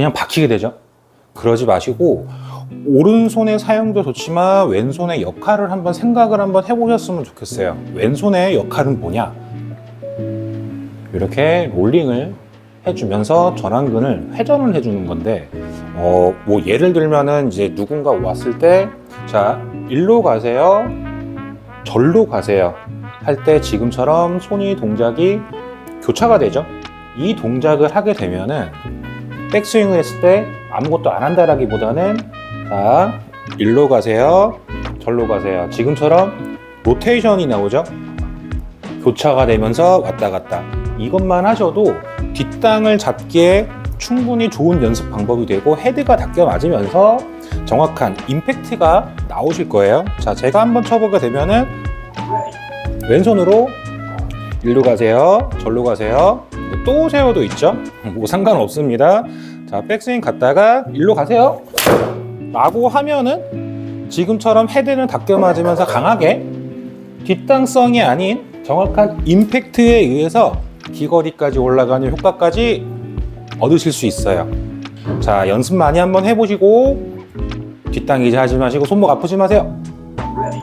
그냥 박히게 되죠. 그러지 마시고 오른손의 사용도 좋지만 왼손의 역할을 한번 생각을 한번 해보셨으면 좋겠어요. 왼손의 역할은 뭐냐? 이렇게 롤링을 해주면서 전완근을 회전을 해주는 건데, 어, 뭐 예를 들면은 이제 누군가 왔을 때, 자, 일로 가세요. 절로 가세요. 할 때 지금처럼 손이 동작이 교차가 되죠. 이 동작을 하게 되면은 백스윙을 했을 때 아무것도 안 한다라기보다는 자, 일로 가세요. 절로 가세요. 지금처럼 로테이션이 나오죠. 교차가 되면서 왔다 갔다. 이것만 하셔도 뒷땅을 잡기에 충분히 좋은 연습 방법이 되고 헤드가 닿게 맞으면서 정확한 임팩트가 나오실 거예요. 자, 제가 한번 쳐보게 되면은 왼손으로 일로 가세요. 절로 가세요. 또 세워도 있죠. 뭐 상관없습니다. 자, 백스윙 갔다가 일로 가세요. 라고 하면은 지금처럼 헤드는 닿겨 맞으면서 강하게 뒷땅성이 아닌 정확한 임팩트에 의해서 기거리까지 올라가는 효과까지 얻으실 수 있어요. 자, 연습 많이 한번 해보시고 뒷땅 이제 하지 마시고 손목 아프지 마세요.